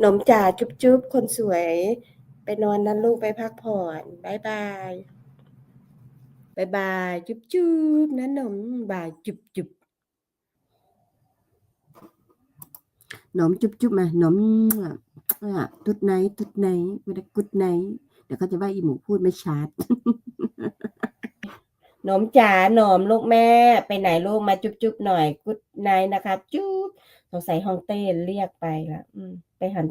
หนมจ๋าจุ๊บจุ๊บคนสวย ไปนอนนะลูกไปพักผ่อนบายบายบายบายจุ๊บจุ๊บนะหนมบายจุ๊บจุ๊บหนมจุ๊บจุ๊บมาหนมอะตุดไหนตุดไหนไม่ได้กุดไหนเดี๋ยวเขาจะว่าอีหมูพูดไม่ชัดหนมจ๋าหนมลูกแม่ ไปไหนลูกมาจุ๊บจุ๊บหน่อยกุดไนนะครับ จุ๊บส งสัยฮองเต้เรียกไปละอืม ไปหัน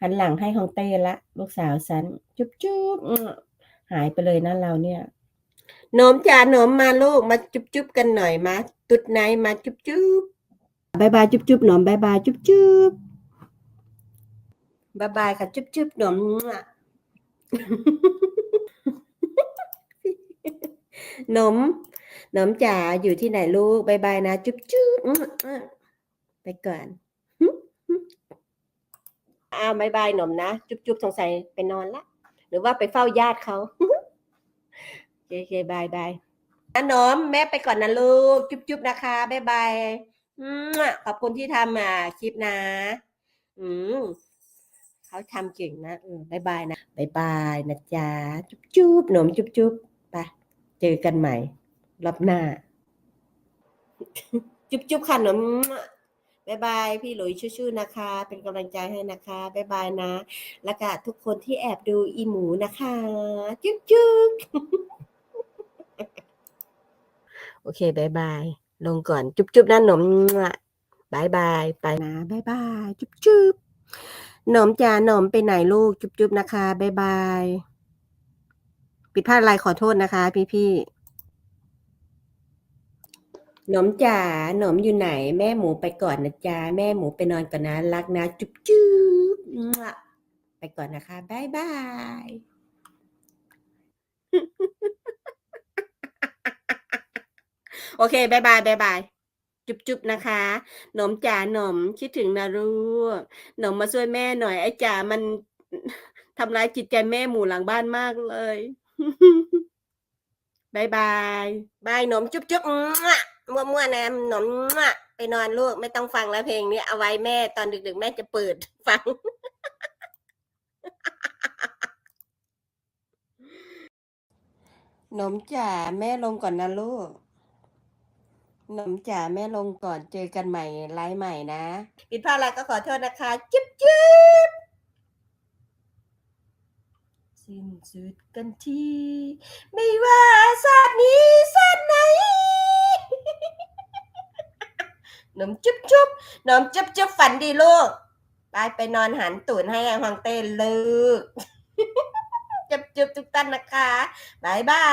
หันหลังให้ฮองเต้ละลูกสาวฉัน จุ๊บจุ๊บอืมหายไปเลยนะเราเนี่ยหนมจ๋าหนมมาลูกมาจุ๊บจุ๊บกันหน่อยมาตุดไนมาจุ๊บจุ๊บบายบายจุ๊บจุ๊บหนมบายบายจุ๊บจุ๊บบายบายค่ะจุ๊บจุ๊บหนมหนมหนมจ๋าอยู่ที่ไหนลูกบายบายนะ จุ๊บจุ๊บอื้ออื้อไป ก่อนอ้าวบายบายหนมนะ จุ๊บจุ๊บสงสัยไปนอนละ หรือว่าไปเฝ้าญาติเขาโอเคบายบายนะหนมแม่ไปก่อนนะลูก จุ๊บจุ๊บนะคะบายบายขอบคุณที่ทำอะคลิปนะ อืมเขาทำเก่งนะบายบายนะบายบายนะจ๊ะจุ๊บจุ๊บหนมจุ๊บจุ๊บไปเจอกันใหม่รอบหน้า จุ๊บจุ๊บค่ะหนม บายบายพี่หลุยชู้ๆนะคะ เป็นกำลังใจให้นะคะบายบายนะ แล้วก็ทุกคนที่แอบดูอีหมูนะคะ จุ๊บจุ๊บโอเคบายบาย ลงก่อนจุ๊บจุ๊บนะหนมบายบายไปนะบายบายจุ๊บจุ๊บหนมจ๋าหนมไปไหนลูกจุ๊บจุ๊บนะคะบายบายผิดพลาดอะไรขอโทษนะคะ พี่พี่ๆ หนมจ๋าหนมอยู่ไหน แม่หมูไปก่อนนะจ๊ะแม่หมูไปนอนก่อนนะรักนะ จุ๊บจุ๊บไปก่อนนะคะบายบายโอเคบายบายบายบายจุ๊บจุ๊บนะคะ หนมจ๋าหนมคิดถึงนะลูกหนมมาช่วยแม่หน่อยไอ้จ๋ามันทำร้ายจิตใจแม่หมูหลังบ้านมากเลยบายบายบายหนมจุ๊บจุ๊บ มั่วมั่วมั่วนะหนมมั่วไปนอนลูกไม่ต้องฟังแล้วเพลงนี้เอาไว้แม่ตอนดึกๆ แม่จะเปิดฟัง หนมจ๋าแม่ลงก่อนนะลูก หนมจ๋าแม่ลงก่อนเจอกันใหม่ไลฟ์ใหม่นะผิดพลาดอะไรก็ขอโทษนะคะจิ๊บจิ๊บสิ้นสุดกันที ไม่ว่าชาตินี้ชาติไหน นมจุ๊บจุ๊บหนมจุ๊บจุ๊บฝันดีลูก ไปไปนอนหันตูนให้ฮองเต้นลูกจุ๊บจุ๊บทุกท่านนะคะบายบา